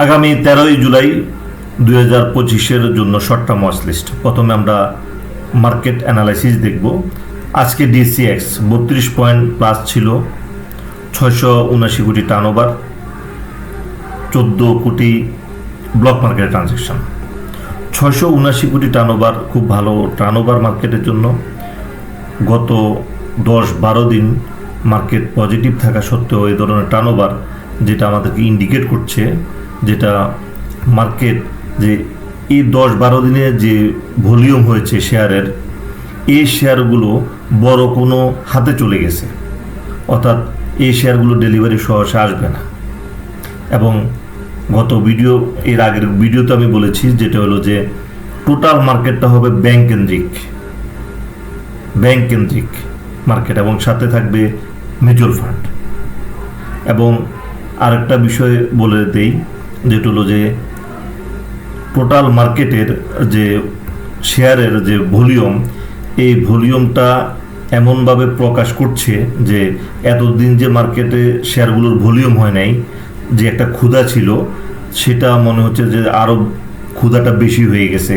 আগামী তেরোই জুলাই দুই হাজার পঁচিশের জন্য শর্ট টার্ম ওয়াচ লিস্ট। প্রথমে আমরা মার্কেট অ্যানালাইসিস দেখব। আজকে ডিসিএক্স বত্রিশ পয়েন্ট প্লাস ছিল, ছয়শো উনাশি কোটি টার্ন ওভার চোদ্দ কোটি ব্লক মার্কেটের ট্রানজ্যাকশন ছয়শো উনাশি কোটি টার্ন ওভার খুব ভালো টার্ন ওভার মার্কেটের জন্য। গত দশ বারো দিন মার্কেট পজিটিভ থাকা সত্ত্বেও এই ধরনের টার্ন ওভার যেটা আমাদেরকে ইন্ডিকেট করছে যেটা মার্কেট যে এই দশ বারো দিনে যে ভলিউম হয়েছে শেয়ারের, এই শেয়ারগুলো বড় কোনো হাতে চলে গেছে। অর্থাৎ এই শেয়ারগুলো ডেলিভারি সহসা আসবে না। এবং গত ভিডিও, এর আগের ভিডিওতে আমি বলেছি, যেটা হলো যে টোটাল মার্কেটটা হবে ব্যাংক কেন্দ্রিক ব্যাংক কেন্দ্রিক মার্কেট এবং সাথে থাকবে মিউচুয়াল ফান্ড। এবং আরেকটা বিষয় বলে দেই যেটা হলো যে টোটাল মার্কেটের যে শেয়ারের যে ভলিউম এই ভলিউমটা এমনভাবে প্রকাশ করছে যে এতদিন যে মার্কেটে শেয়ারগুলোর ভলিউম হয় নাই, যে একটা ক্ষুধা ছিল, সেটা মনে হচ্ছে যে আরও ক্ষুধাটা বেশি হয়ে গেছে।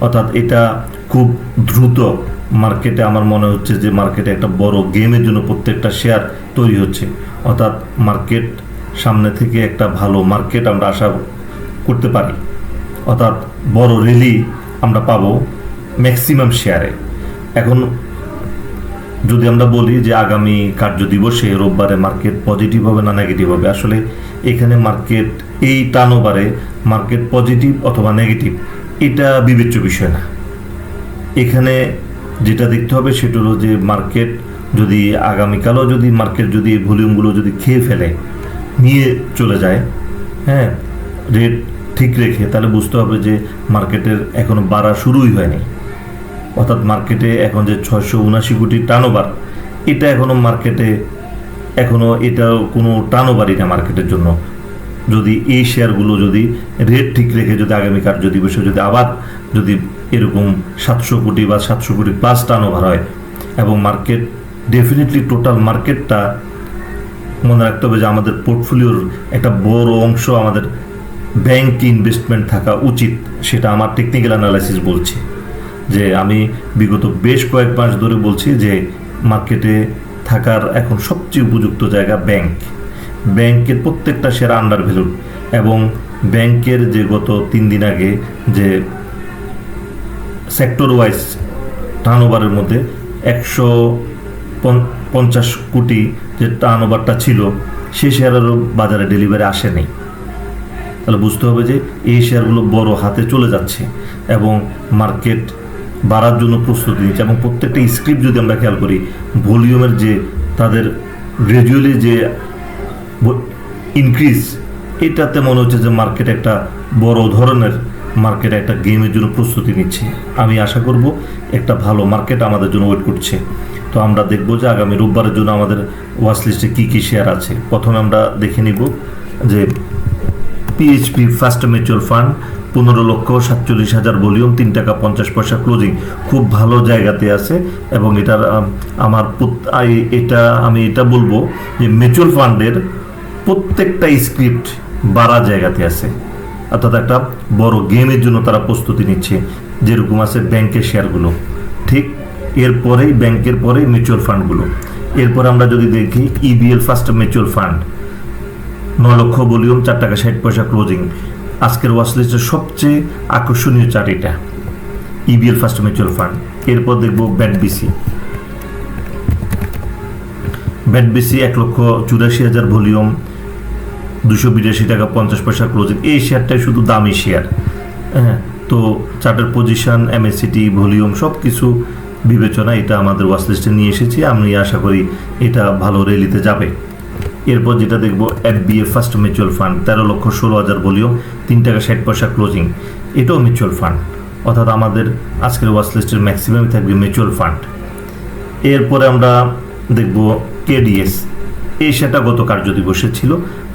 অর্থাৎ এটা খুব দ্রুত মার্কেটে আমার মনে হচ্ছে যে মার্কেটে একটা বড় গেমের জন্য প্রত্যেকটা শেয়ার তৈরি হচ্ছে। অর্থাৎ মার্কেট সামনে থেকে একটা ভালো মার্কেট আমরা আশা করতে পারি। অর্থাৎ বড় রেলি আমরা পাবো ম্যাক্সিমাম শেয়ারে এখন যদি আমরা বলি যে আগামী কার্য দিবসে রোববারে মার্কেট পজিটিভ হবে না নেগেটিভ হবে, আসলে এখানে মার্কেট এই টার্নওভারে মার্কেট পজিটিভ অথবা নেগেটিভ এটা বিবেচ্য বিষয় না। এখানে যেটা দেখতে হবে সেটা হলো যে মার্কেট যদি আগামীকালও যদি, মার্কেট যদি ভলিউমগুলো যদি খেয়ে ফেলে নিয়ে চলে যায় হ্যাঁ? রেট ঠিক রেখে তাহলে বুঝতে হবে যে মার্কেটের এখনও বাড়া শুরুই হয়নি। অর্থাৎ মার্কেটে এখন যে ছয়শো উনাশি কোটি টার্নওভার এটা এখনও মার্কেটে এখনও এটা কোনো টার্নওভারই না মার্কেটের জন্য। যদি এই শেয়ারগুলো যদি রেট ঠিক রেখে যদি আগামী কার্য দিবসে যদি আবার যদি এরকম সাতশো কোটি বা সাতশো কোটি প্লাস টার্নওভার হয়, এবং মার্কেট ডেফিনেটলি টোটাল মার্কেটটা মনে রাখতে হবে যে আমাদের পোর্টফোলিওর একটা বড় অংশ আমাদের ব্যাংক ইনভেস্টমেন্ট থাকা উচিত, সেটা আমার টেকনিক্যাল অ্যানালাইসিস বলছে। যে আমি বিগত বেশ কয়েক মাস ধরে বলছি যে মার্কেটে থাকার এখন সবচেয়ে উপযুক্ত জায়গা ব্যাংক ব্যাংকের প্রত্যেকটা শেয়ার আন্ডার ভ্যালুড এবং ব্যাংকের যে গত তিন দিন আগে যে সেক্টর ওয়াইজ টার্নওভারের মধ্যে একশো পঞ্চাশ কোটি যে টার্নওভারটা ছিল সেই শেয়ারেরও বাজারে ডেলিভারি আসেনি। তাহলে বুঝতে হবে যে এই শেয়ারগুলো বড় হাতে চলে যাচ্ছে এবং মার্কেট বাড়ার জন্য প্রস্তুতি নিচ্ছে এবং প্রত্যেকটা স্ক্রিপ্ট যদি আমরা খেয়াল করি ভলিউমের যে তাদের গ্র্যাজুয়ালি যে ইনক্রিজ এটাতে মনে হচ্ছে যে মার্কেট একটা বড় ধরনের মার্কেট একটা গেমের জন্য প্রস্তুতি নিচ্ছে। আমি আশা করব একটা ভালো মার্কেট আমাদের জন্য ওয়েট করছে। তো আমরা দেখব যে আগামী রোববারের জন্য আমাদের ওয়াচ লিস্টে কী কী শেয়ার আছে। প্রথমে আমরা দেখে নিব যে পিএইচপি ফার্স্ট মিউচুয়াল ফান্ড পনেরো লক্ষ সাতচল্লিশ হাজার ভলিউম, তিন টাকা পঞ্চাশ পয়সা ক্লোজিং খুব ভালো জায়গাতে আছে এবং এটার আমার এটা আমি এটা বলব যে মিউচুয়াল ফান্ডের প্রত্যেকটা স্ক্রিপ্ট বাড়া জায়গাতে আছে। অর্থাৎ একটা বড় গেমের জন্য তারা প্রস্তুতি নিচ্ছে, যেরকম আছে ব্যাংকের শেয়ারগুলো ঠিক? এরপরেই, ব্যাংকের পরেই মিউচুয়াল ফান্ডগুলো এরপর আমরা যদি দেখি ইবিএল ফার্স্ট মিউচুয়াল ফান্ড নয় লক্ষ ভলিউম, চার টাকা, ষাট পয়সা ক্লোজিং আজকের ওয়াচ লিস্টের সবচেয়ে আকর্ষণীয় চার এটা ইবিএল ফার্স্ট মিউচুয়াল ফান্ড এরপর দেখব ব্যাট বিসি ব্যাট বিসি এক লক্ষ চুরাশি হাজার ভলিউম, দুশো বিরাশি টাকা, পঞ্চাশ পয়সা ক্লোজিং এই শেয়ারটাই শুধু দামি শেয়ার হ্যাঁ তো চার্টার পজিশন এমএসসিটি ভলিউম সব কিছু বিবেচনা এটা আমাদের ওয়াচ লিস্টে নিয়ে এসেছি। আমি আশা করি এটা ভালো রেলিতে যাবে। এরপর যেটা দেখব এফবিএ ফার্স্ট মিউচুয়াল ফান্ড তেরো লক্ষ ষোলো হাজার ভলিউম তিন টাকা ষাট পয়সা ক্লোজিং এটাও মিউচুয়াল ফান্ড অর্থাৎ আমাদের আজকের ওয়াচ লিস্টের ম্যাক্সিমামই থাকবে মিউচুয়াল ফান্ড এরপরে আমরা দেখব কেডিএস এই সেটা গত কার্য দিবসে ছিল,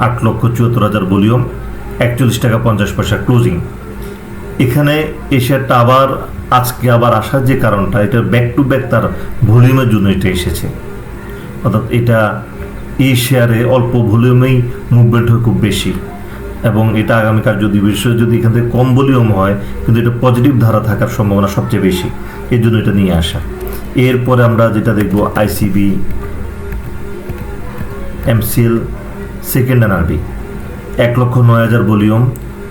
আট লক্ষ চুয়াত্তর হাজার ভলিউম একচল্লিশ টাকা পঞ্চাশ পয়সা ক্লোজিং এখানে এই শেয়ারটা আবার আজকে আবার আসার যে কারণটা, এটা ব্যাক টু ব্যাক তার ভলিউমের জন্য এটা এসেছে। অর্থাৎ এটা এই শেয়ারে অল্প ভলিউমেই মুভমেন্ট হয় খুব বেশি। এবং এটা আগামীকাল যদি বিশ্ব যদি এখান থেকে কম ভলিউম হয়, কিন্তু এটা পজিটিভ ধারা থাকার সম্ভাবনা সবচেয়ে বেশি। এর জন্য এটা নিয়ে আসা। এরপরে আমরা যেটা দেখব আইসিবি এমসিএল সেকেন্ড এনআরবি এক লক্ষ নয় হাজার ভলিউম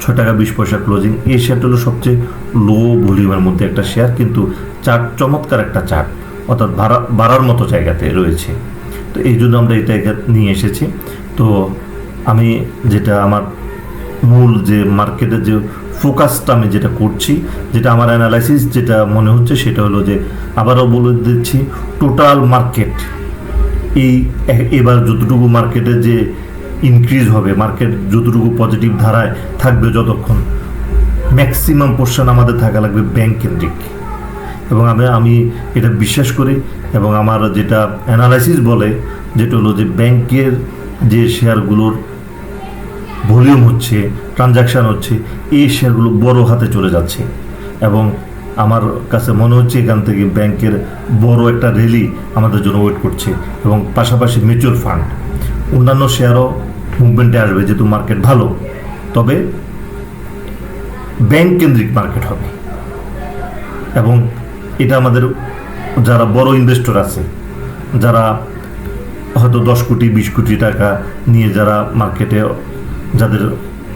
ছ টাকা বিশ পয়সা ক্লোজিং এই শেয়ারটা হলো সবচেয়ে লো ভলিউমের মধ্যে একটা শেয়ার কিন্তু চার্ট চমৎকার একটা চার্ট অর্থাৎ বাড়া বাড়ার মতো জায়গাতে রয়েছে। তো এই জন্য আমরা এটা নিয়ে এসেছি। তো আমি যেটা আমার মূল যে মার্কেটের যে ফোকাসটা আমি যেটা করছি, যেটা আমার অ্যানালাইসিস যেটা মনে হচ্ছে সেটা হলো যে আবারও বলে দিচ্ছি টোটাল মার্কেট এই এবার যতটুকু মার্কেটে যে ইনক্রিজ হবে মার্কেট যতটুকু পজিটিভ ধারায় থাকবে যতক্ষণ ম্যাক্সিমাম পোর্শন আমাদের থাকা লাগবে ব্যাংক কেন্দ্রিক। এবং আমি আমি এটা বিশ্বাস করি এবং আমার যেটা অ্যানালাইসিস বলে, যেটা হলো যে ব্যাংকের যে শেয়ারগুলোর ভলিউম হচ্ছে ট্রানজাকশান হচ্ছে, এই শেয়ারগুলো বড় হাতে চলে যাচ্ছে। এবং আমার কাছে মনে হচ্ছে এখান থেকে ব্যাংকের বড় একটা র্যালি আমাদের জন্য ওয়েট করছে এবং পাশাপাশি মিউচুয়াল ফান্ড অন্যান্য শেয়ারও মুভমেন্টে আসবে, যেহেতু মার্কেট ভালো। তবে ব্যাংক কেন্দ্রিক মার্কেট হবে। এবং এটা আমাদের যারা বড় ইনভেস্টর আছে, যারা হয়তো দশ কোটি, বিশ কোটি টাকা নিয়ে যারা মার্কেটে যাদের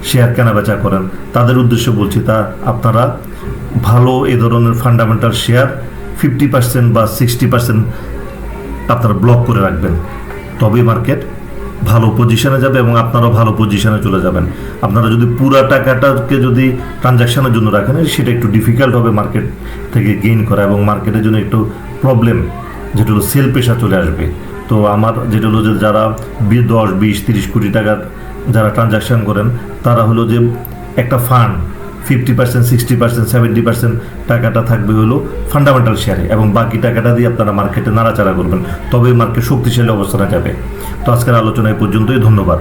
শেয়ার কেনা বেচা করেন, তাদের উদ্দেশ্যে বলছি তা আপনারা ভালো এ ধরনের ফান্ডামেন্টাল শেয়ার ফিফটি পার্সেন্ট বা সিক্সটি পার্সেন্ট আপনারা ব্লক করে রাখবেন। তবে মার্কেট ভালো পজিশনে যাবে এবং আপনারাও ভালো পজিশনে চলে যাবেন। আপনারা যদি পুরা টাকাটাকে যদি ট্রানজাকশনের জন্য রাখেন, সেটা একটু ডিফিকাল্ট হবে মার্কেট থেকে গেইন করা এবং মার্কেটের জন্য একটু প্রবলেম যেটা হলো সেল পেশা চলে আসবে। তো আমার যেটা হলো যে যারা দশ, বিশ, তিরিশ কোটি টাকার যারা ট্রানজাকশন করেন, তারা হলো যে একটা fund fifty percent sixty percent seventy percent টাকাটা থাকবে হলো ফান্ডামেন্টাল শেয়ারে এবং বাকি টাকাটা দিয়ে আপনারা মার্কেটে নাড়াচাড়া করবেন। তবে মার্কেট শক্তিশালী অবস্থানে যাবে। তো আজকের আলোচনায় পর্যন্তই, ধন্যবাদ।